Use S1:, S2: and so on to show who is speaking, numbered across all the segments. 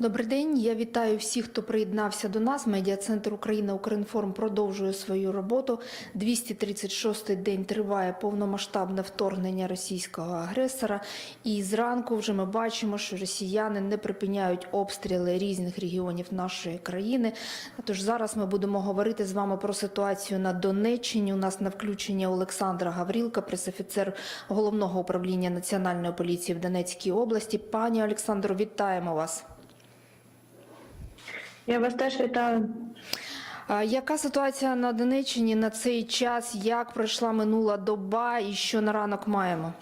S1: Добрий день. Я вітаю всіх, хто приєднався до нас. Медіа-центр Україна Укрінформ продовжує свою роботу. 236-й день триває повномасштабне вторгнення російського агресора. І зранку вже ми бачимо, що росіяни не припиняють обстріли різних регіонів нашої країни. Тож зараз ми будемо говорити з вами про ситуацію на Донеччині. У нас на включення Олександра Гаврілка, пресофіцер головного управління національної поліції в Донецькій області. Пані Олександро, вітаємо вас.
S2: Я вас теж вітаю.
S1: Яка ситуація на Донеччині на цей час? Як пройшла минула доба і що на ранок маємо?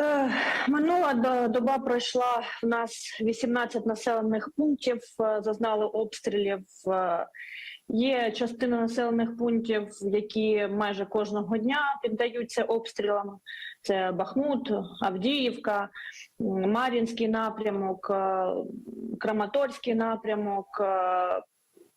S2: Е, Минула доба пройшла. в нас 18 населених пунктів е, зазнали обстрілів. Є частина населених пунктів, які майже кожного дня піддаються обстрілам. Це Бахмут, Авдіївка, Мар'їнський напрямок, е, Краматорський напрямок. е,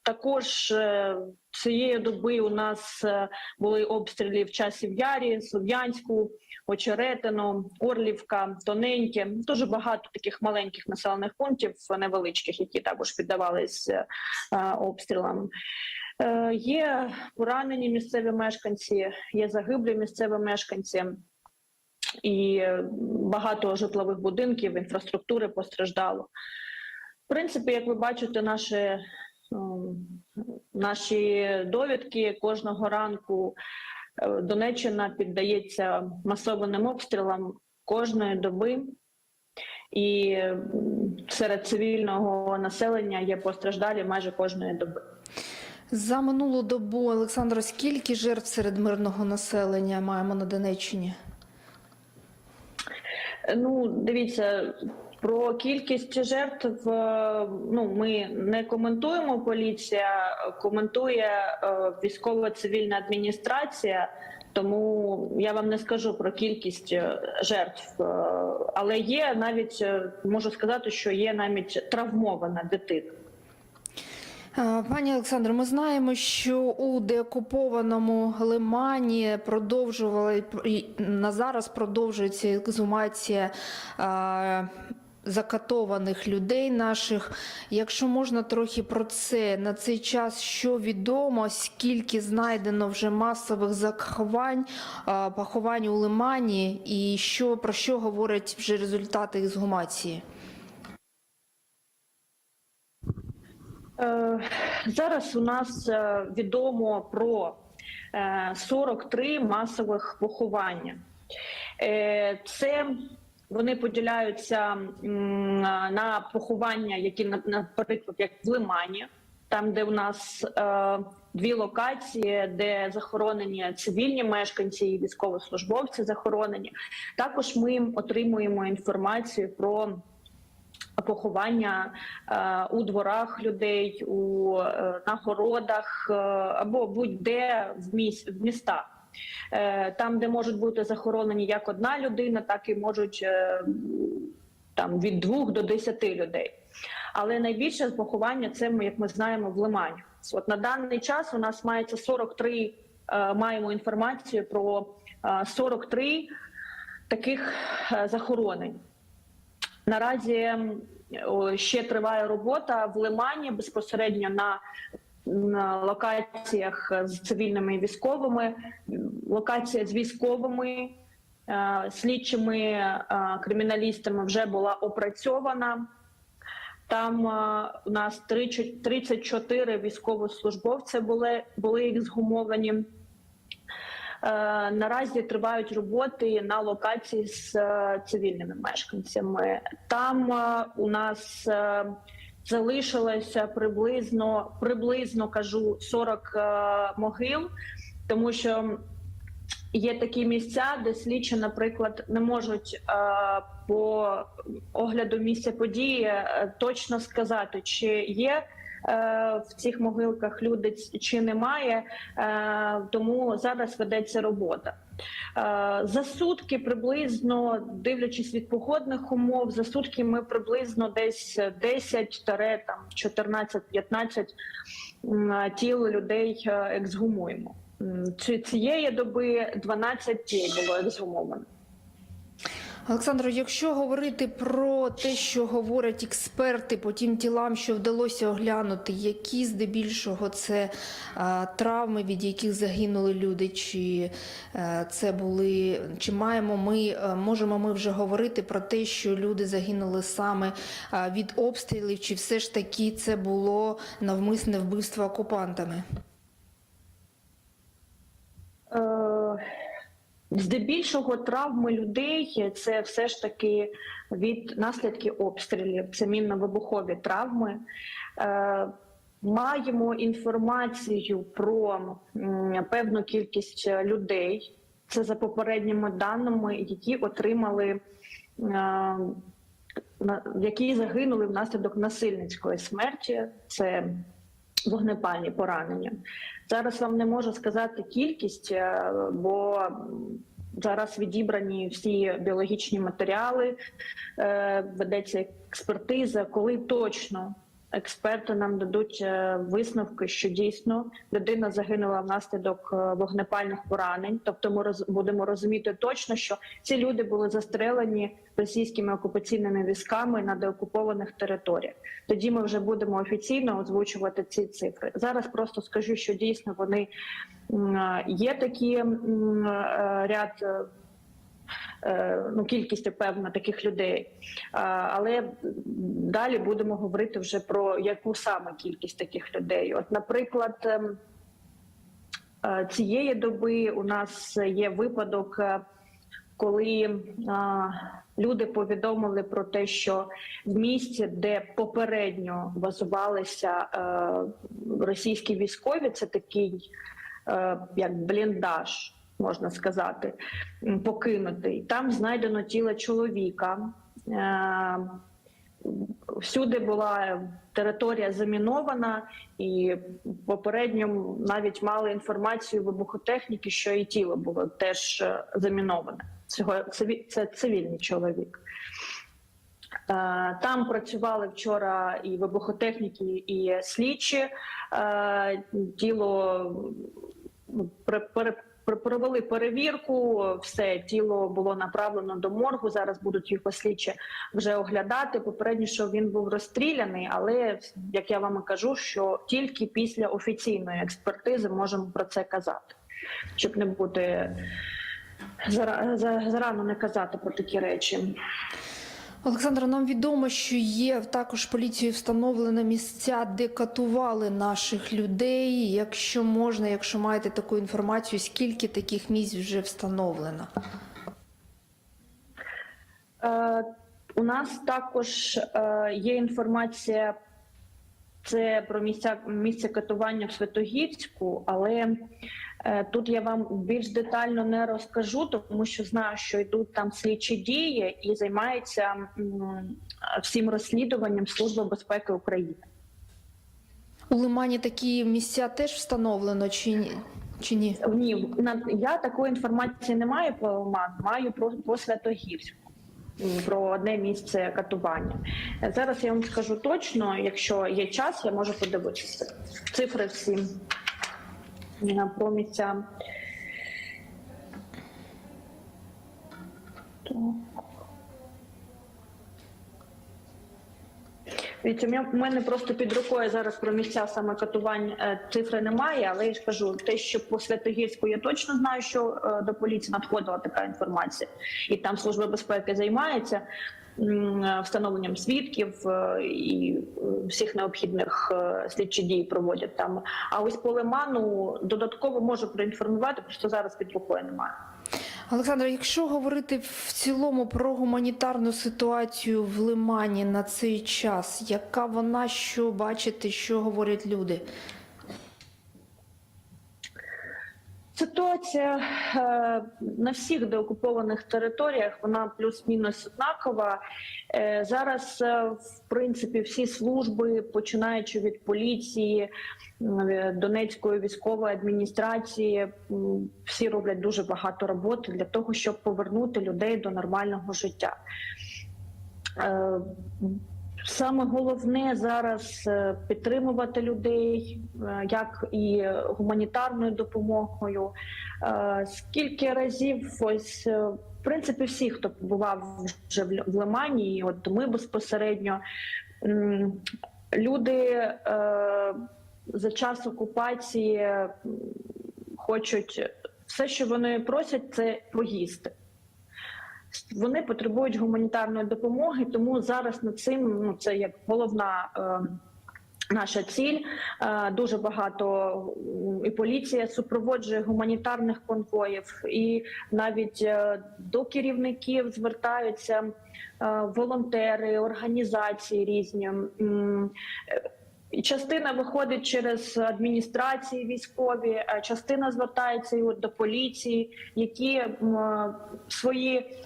S2: Також е, цієї доби у нас е, були обстріли в часів Ярі, Слов'янську, Очеретину, Орлівка, Тоненьке. Дуже багато таких маленьких населених пунктів, невеличких, які також піддавались е, е, обстрілам. Є поранені місцеві мешканці, є загиблі місцеві мешканці. І багато житлових будинків, інфраструктури постраждало. В принципі, як ви бачите, наші, наші довідки кожного ранку е, Донеччина піддається масованим обстрілам кожної доби, і серед цивільного населення є постраждалі майже кожної доби.
S1: За минулу добу, Олександро, скільки жертв серед мирного населення маємо на Донеччині?
S2: Ну, дивіться, про кількість жертв е, ну, ми не коментуємо. Поліція коментує е, військово-цивільна адміністрація. Тому я вам не скажу про кількість е, жертв, але є навіть можу сказати, що є навіть травмована дитина.
S1: Пані Олександро, ми знаємо, що у деокупованому Лимані продовжували на зараз продовжується ексгумація а, закатованих людей наших. Якщо можна трохи про це на цей час, що відомо, скільки знайдено вже масових заховань, поховань у Лимані, і що про що говорять вже результати ексгумації?
S2: Е, Зараз у нас е, відомо про е, 43 масових поховання. Е, Це вони поділяються на поховання, які на- наприклад, як в Лимані, там, де у нас е, дві локації, де захоронені цивільні мешканці і військовослужбовці захоронені. Також ми отримуємо інформацію про поховання е, у дворах людей, у е, на городах е, або будь-де в, міс, в містах. Е, Там, де можуть бути захоронені як одна людина, так і можуть е, там від двох до десяти людей. Але найбільше поховання це як ми знаємо, в Лимані. От на даний час у нас мається 43, е, маємо інформацію про е, 43 таких захоронень. Наразі ще триває робота в Лимані безпосередньо на, на локаціях з цивільними і військовими. Локація з військовими е, слідчими е, криміналістами вже була опрацьована. Там е, у нас 30 34 військовослужбовця були, були ексгумовані. Е, Наразі тривають роботи на локації з цивільними мешканцями. Там у нас залишилося приблизно приблизно кажу 40 е, могил, тому що є такі місця, де слідчі, наприклад, не можуть е, по огляду місця події е, точно сказати, чи є. В цих могилках люди чи немає, тому зараз ведеться робота. Е, За сутки приблизно, дивлячись від погодних умов, за сутки ми приблизно десь 10 там 14-15 тіл людей е, ексгумуємо. Цієї доби 12 тіл було ексгумовано.
S1: Олександро, якщо говорити про те, що говорять експерти по тим тілам, що вдалося оглянути, які здебільшого це а, травми, від яких загинули люди, чи е, це були, чи маємо ми, е, можемо ми вже говорити про те, що люди загинули саме а, від обстрілів, чи все ж таки це було навмисне вбивство окупантами?
S2: Е, Здебільшого травми людей це все ж таки від наслідків обстрілів, це мінно-вибухові травми. Е, Маємо інформацію про певну кількість людей. Це за попередніми даними, які отримали, е, які загинули внаслідок насильницької смерті. Це вогнепальні поранення. Зараз вам не можу сказати кількість, е, бо зараз відібрані всі біологічні матеріали, е, ведеться експертиза, коли точно. Експерти нам дадуть е, висновки, що дійсно людина загинула внаслідок е, вогнепальних поранень. Тобто, ми роз, будемо розуміти точно, що ці люди були застрелені російськими окупаційними військами на деокупованих територіях. Тоді ми вже будемо офіційно озвучувати ці цифри. Зараз просто скажу, що дійсно вони е, є такі ряд. Е, Ну, кількість певна таких людей, але далі будемо говорити вже про яку саме кількість таких людей. От, наприклад, ем, е, цієї доби у нас є випадок, е, коли люди повідомили про те, що в місті, де попередньо базувалися російські військові, це такий як бліндаж, можна сказати, покинутий. Там знайдено тіло чоловіка. Е, Всюди була територія замінована, і попередньо навіть мали інформацію вибухотехніки, що і тіло було теж е, заміноване. Це цивільний чоловік. Е, Там працювали вчора і вибухотехніки, і слідчі. Тіло провели перевірку. Все тіло було направлено до моргу. Зараз будуть його слідчі вже оглядати. Попередньо, він був розстріляний, але як я вам кажу, що тільки після офіційної експертизи можемо про це казати, щоб не бути зара- зарано не казати про такі речі.
S1: Олександра, нам відомо, що є також поліцією встановлено місця, де катували наших людей. Якщо можна, якщо маєте таку інформацію, скільки таких місць вже встановлено?
S2: Е, у нас також е, є інформація це про місця місце катування в Святогірську, але тут я вам більш детально не розкажу, тому що знаю, що йдуть там слідчі дії і займається всім розслідуванням Служба безпеки України.
S1: У Лимані такі місця теж встановлено чи ні? Чи ні?
S2: Ні, я такої інформації не маю по Лиману, маю про по Святогірську. Про одне місце катування. Е, Зараз я вам скажу точно, якщо є час, я можу подивитися. Цифри всі е, про місця. У мене- просто під рукою зараз про місця саме катувань е, цифри немає, але я ж кажу, те, що по Святогірську я точно знаю, що е, до поліції надходила така інформація, і там служба безпеки займається встановленням свідків е, і е, всіх необхідних е, слідчі дій проводять там. А ось по лиману додатково можу проінформувати, просто зараз під рукою немає.
S1: Олександр, якщо говорити в цілому про гуманітарну ситуацію в Лимані на цей час, яка вона, що бачите, що говорять люди?
S2: Ситуація е, на всіх деокупованих територіях вона плюс-мінус однакова. Е, зараз, е, в принципі, всі служби, починаючи від поліції, Донецької військової адміністрації, всі роблять дуже багато роботи для того, щоб повернути людей до нормального життя. Саме головне зараз е, підтримувати людей, е, як і гуманітарною допомогою. Е, Скільки разів ось в принципі всі, хто побував вже в Лимані, і от ми безпосередньо люди за час окупації хочуть все, що вони просять, це поїсти. Вони потребують гуманітарної допомоги, тому зараз над цим ну це як головна. Е, Наша ціль Е, дуже багато і поліція супроводжує гуманітарних конвоїв, і навіть е, до керівників звертаються е, волонтери, організації різні. Частина виходить через адміністрації військові, частина звертається і до поліції, які свої,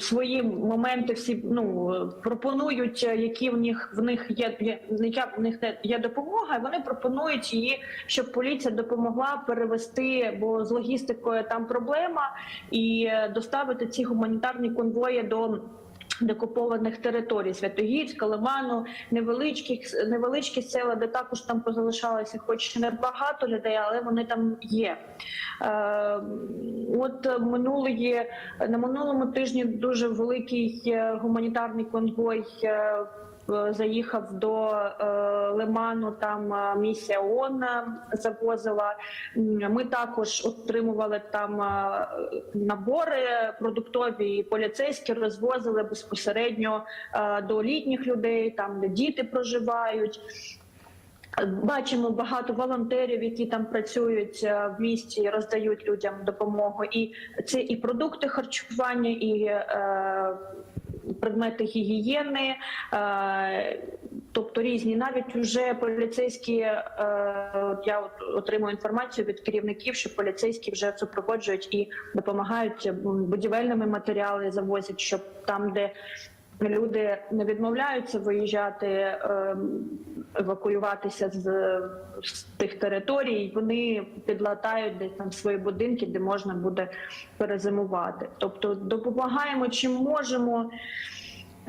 S2: свої моменти всі ну пропонують, е, які в них в них є, є яка в них є допомога. і Вони пропонують її, щоб поліція допомогла перевести, бо з логістикою там проблема, і е, доставити ці гуманітарні конвої до. Декупованих територій Святогірська, Лиману, невеличкі, невеличкі села, де також там позалишалося, хоч не багато людей, але вони там є. Е, от минулої на минулому тижні дуже великий е, гуманітарний конвой. Заїхав до е, Лиману. Там е, місія ООН завозила. Ми також отримували там е, набори продуктові і поліцейські розвозили безпосередньо до літніх людей, там де діти проживають. Бачимо багато волонтерів, які там працюють в місті, роздають людям допомогу. І це і продукти харчування, і е, предмети гігієни, е, тобто різні. Навіть вже поліцейські е, я отримую інформацію від керівників, що поліцейські вже супроводжують і допомагають будівельними матеріали завозять, щоб там, де люди не відмовляються виїжджати, е, евакуюватися з, з тих територій. Вони підлатають десь там свої будинки, де можна буде перезимувати. Тобто допомагаємо чим можемо.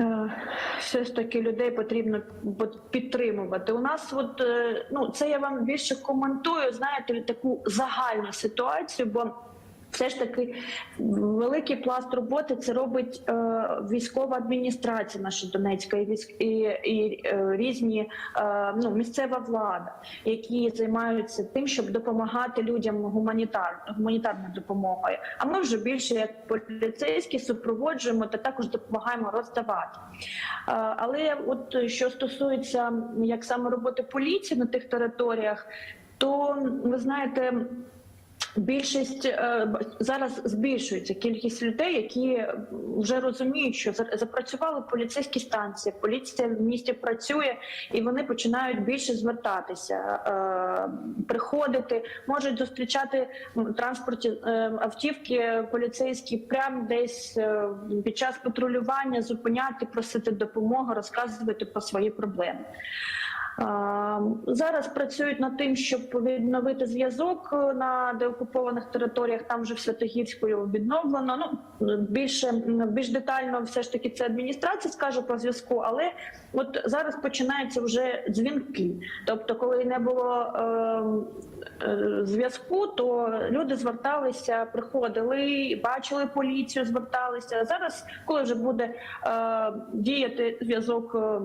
S2: Е, Все ж таки людей потрібно от підтримувати. У нас, от е, ну це я вам більше коментую, знаєте, таку загальну ситуацію, бо все ж таки великий пласт роботи це робить е, військова адміністрація наша Донецька і військ і, і е, різні е, ну місцева влада, які займаються тим, щоб допомагати людям гуманітар, гуманітарною допомогою. А ми вже більше як поліцейські супроводжуємо та також допомагаємо роздавати. Е, але от що стосується як саме роботи поліції на тих територіях, то ви знаєте. Більшість е, зараз збільшується кількість людей, які вже розуміють, що запрацювали поліцейські станції. Поліція в місті працює, і вони починають більше звертатися, е, приходити, можуть зустрічати транспорті е, автівки поліцейські прямо десь під час патрулювання, зупиняти, просити допомоги, розказувати про свої проблеми. Зараз працюють над тим, щоб відновити зв'язок е, на деокупованих територіях. Там вже в Святогірською відновлено. Ну більше більш детально, все ж таки, це адміністрація скаже по зв'язку. Але от зараз починаються вже дзвінки. Тобто, коли не було е, е, зв'язку, то люди зверталися, приходили, бачили поліцію, зверталися. Зараз, коли вже буде е, діяти зв'язок. е,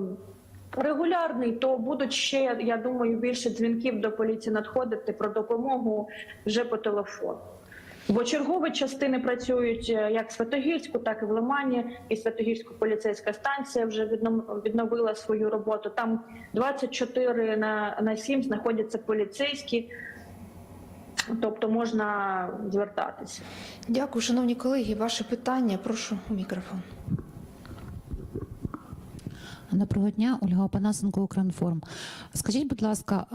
S2: Регулярний, то будуть ще, я думаю, більше дзвінків до поліції надходити про допомогу вже по телефону. Бо чергові частини працюють е, як в Святогірську, так і в Лимані. І Святогірську поліцейська станція вже відновила свою роботу. Там 24 на, на 7 знаходяться поліцейські, тобто можна звертатися.
S1: Дякую, шановні колеги. Ваше питання. Прошу мікрофон.
S3: Доброго дня, Ольга Опанасенко, Укрінформ. Скажіть, будь ласка,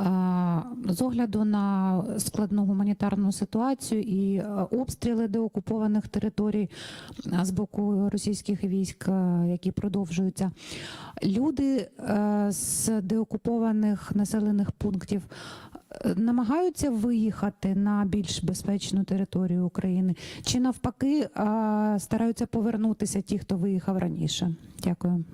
S3: з огляду на складну гуманітарну ситуацію і обстріли деокупованих територій з боку російських військ, які продовжуються, люди з деокупованих населених пунктів е, намагаються виїхати на більш безпечну територію України, чи навпаки стараються повернутися ті, хто виїхав раніше? Дякую.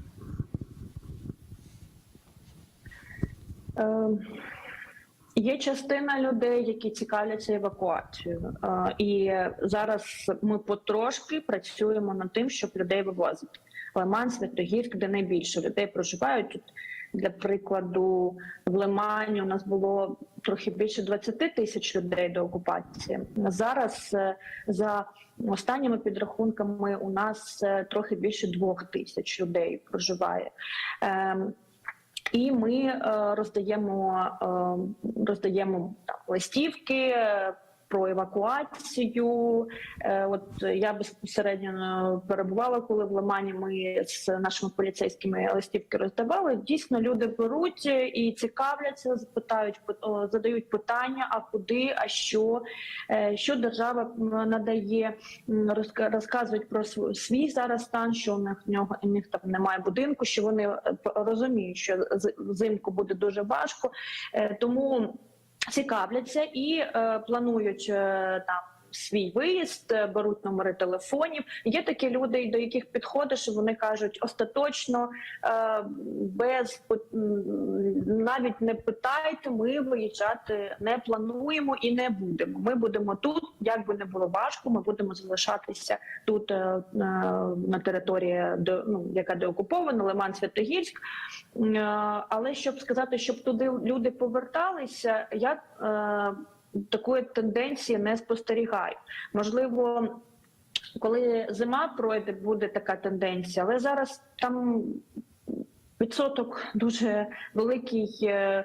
S2: Є частина людей, які цікавляться евакуацією, Е, і зараз ми потрошки працюємо над тим, щоб людей вивозити. Лиман, Святогірськ, де найбільше людей проживають. Тут, для прикладу, в Лимані у нас було трохи більше 20 тисяч людей до окупації. Зараз е, за останніми підрахунками у нас е, трохи більше двох тисяч людей проживає. І ми е, роздаємо, е, роздаємо там, листівки про евакуацію. Е, от я безпосередньо перебувала, коли в Лимані ми з нашими поліцейськими листівки роздавали. Дійсно, люди беруть і цікавляться, запитають, задають питання: а куди, а що, Е, що держава надає, розказують про св- свій зараз стан, що у них в нього у них там немає будинку, що вони е, розуміють, що взимку буде дуже важко, Е, тому цікавляться і е, планують е, там. Свій виїзд е, беруть номери телефонів. Є такі люди, до яких підходиш, і вони кажуть остаточно, е, без навіть не питайте. Ми виїжджати не плануємо і не будемо. Ми будемо тут. Як би не було важко, ми будемо залишатися тут е, на території, ну, яка деокупована, Лиман Святогірськ. Але щоб сказати, щоб туди люди поверталися, я такої тенденції не спостерігаю. Можливо, коли зима пройде, буде така тенденція, але зараз там відсоток дуже великий. е,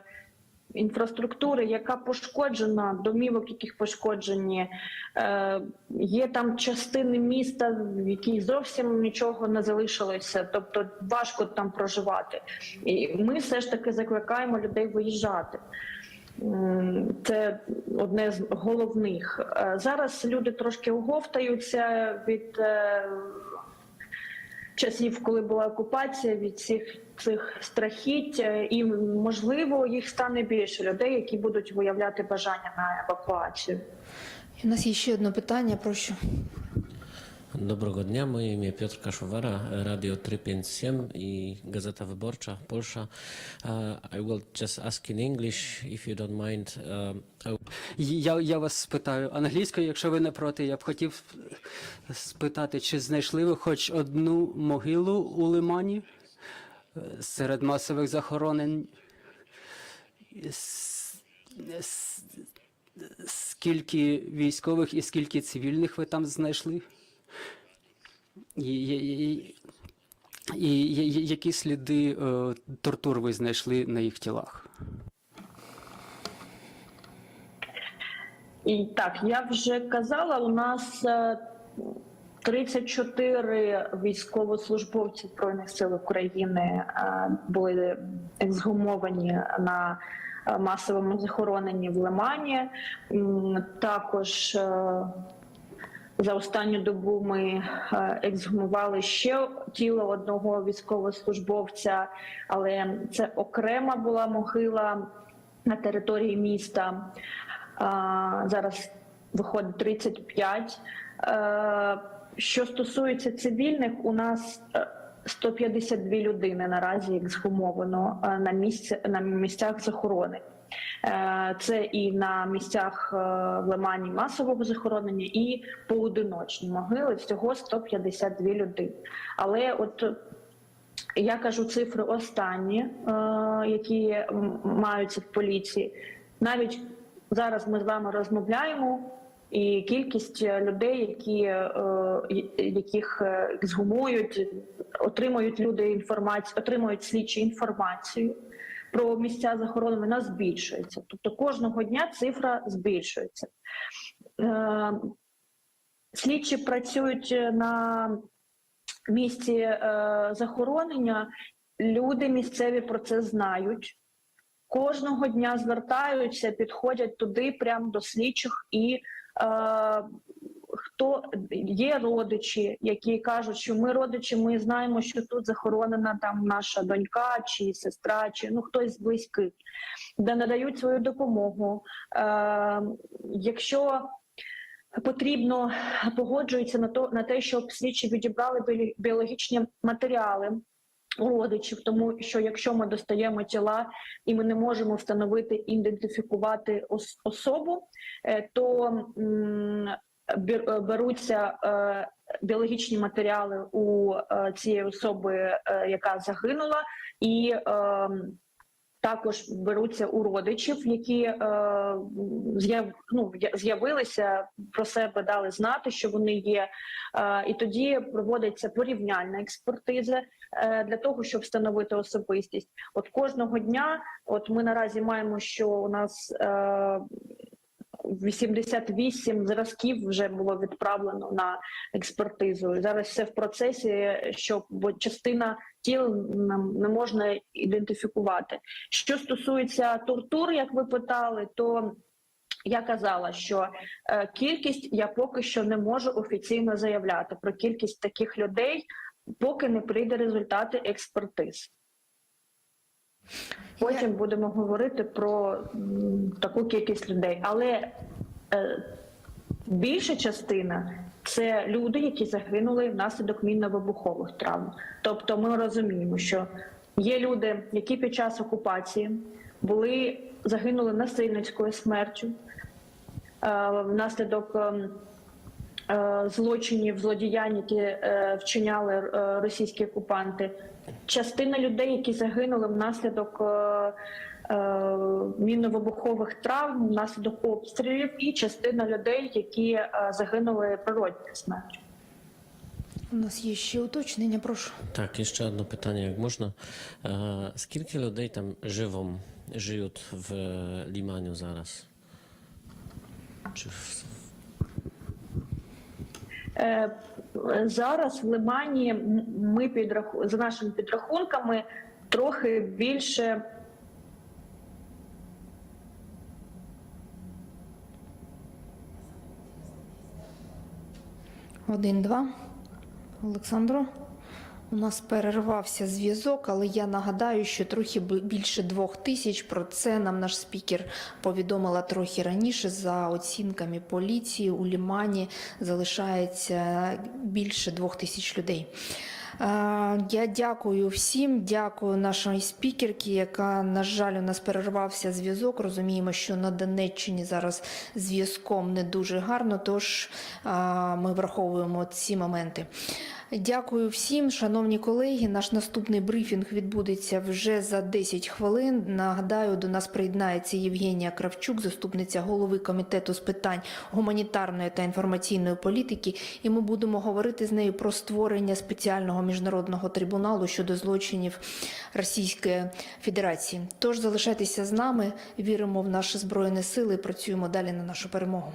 S2: Інфраструктури, яка пошкоджена, домівок, яких пошкоджені, е, є там частини міста, в якій зовсім нічого не залишилося, тобто важко там проживати. І ми все ж таки закликаємо людей виїжджати. Це одне з головних. Е, Зараз люди трошки оговтаються від е, часів, коли була окупація, від всіх цих страхіть, і можливо їх стане більше людей, які будуть виявляти бажання на евакуацію.
S1: У нас є ще одне питання, прошу.
S4: Dobrego dnia, moje imię Piotr Kaszowara, Radio 357 i Gazeta Wyborcza Polsza. Uh, I will just ask in English, if you don't mind. Uh,
S5: Я, я вас спитаю англійською, якщо ви не проти, я б хотів спитати, чи знайшли ви хоч одну могилу у Лимані е, серед масових захоронень? Скільки військових і скільки цивільних ви там знайшли? І, і, і, і, які сліди е, тортур ви знайшли на їх тілах?
S2: І так, я вже казала, у нас е, 34 військовослужбовці Збройних сил України е, були ексгумовані на е, масовому захороненні в Лимані. Також е, за останню добу ми е, ексгумували ще тіло одного військовослужбовця, але це окрема була могила на території міста. Зараз виходить 35. Е, Що стосується цивільних, у нас е, 152 людини наразі ексгумовано е, на місці на місцях захоронень. Е, Це і на місцях е, в Лимані масового захоронення, і поодиночні могили. Всього 152 людини. Але от я кажу цифри останні, е, які маються в поліції. Навіть зараз ми з вами розмовляємо, і кількість е, людей, які, е, яких е, ексгумують, отримують люди інформацію, отримують слідчі інформацію про місця захоронення, вона збільшується. Тобто кожного дня цифра збільшується. Е, Слідчі працюють на місці е, захоронення. Люди місцеві про це знають. Кожного дня звертаються, підходять туди, прямо до слідчих, і е, хто є родичі, які кажуть, що ми родичі, ми знаємо, що тут захоронена там наша донька чи сестра, чи ну хтось з близьких, де надають свою допомогу. Е, якщо потрібно погоджуються на то на те, щоб слідчі відібрали біологічні матеріали родичів, тому що якщо ми достаємо тіла і ми не можемо встановити ідентифікувати ос- особу, е, то беруться е, біологічні матеріали у е, цієї особи, е, яка загинула, і е, також беруться у родичів, які е, ну, з'явилися про себе, дали знати, що вони є. Е, і тоді проводиться порівняльна експертиза е, для того, щоб встановити особистість. От кожного дня, от ми наразі маємо, що у нас е, 88 зразків вже було відправлено на експертизу. Зараз все в процесі, що бо частина тіл нам не можна ідентифікувати. Що стосується тортур, як ви питали, то я казала, що е, кількість я поки що не можу офіційно заявляти про кількість таких людей, поки не прийде результати експертиз. Потім будемо говорити про таку кількість людей. Але е, більша частина це люди, які загинули внаслідок мінно-вибухових травм. Тобто ми розуміємо, що є люди, які під час окупації були загинули насильницькою смертю е, внаслідок. ем, е, Злочинів, злодіянь, які е, вчиняли е, російські окупанти, частина людей, які загинули внаслідок е, е, мінно-вибухових травм, внаслідок обстрілів, і частина людей, які е, загинули природньою смертю.
S1: У нас є ще уточнення, прошу.
S4: Tak, jeszcze jedno pytanie, jak można. E, Skilki ludzi tam żywą, żyją w Limaniu zaraz? Czy w,
S2: Е, Зараз в Лимані ми підраху... за нашими підрахунками трохи більше
S1: Один, два. Олександро. У нас перервався зв'язок, але я нагадаю, що трохи більше двох тисяч. Про це нам наш спікер повідомила трохи раніше. За оцінками поліції у Лімані залишається більше двох тисяч людей. Е, Я дякую всім, дякую нашій спікерці, яка, на жаль, у нас перервався зв'язок. Розуміємо, що на Донеччині зараз зв'язком не дуже гарно, тож е, ми враховуємо ці моменти. Дякую всім, шановні колеги. Наш наступний брифінг відбудеться вже за 10 хвилин. Нагадаю, до нас приєднається Євгенія Кравчук, заступниця голови комітету з питань гуманітарної та інформаційної політики. І ми будемо говорити з нею про створення спеціального міжнародного трибуналу щодо злочинів Російської Федерації. Тож залишайтеся з нами, віримо в наші збройні сили, працюємо далі на нашу перемогу.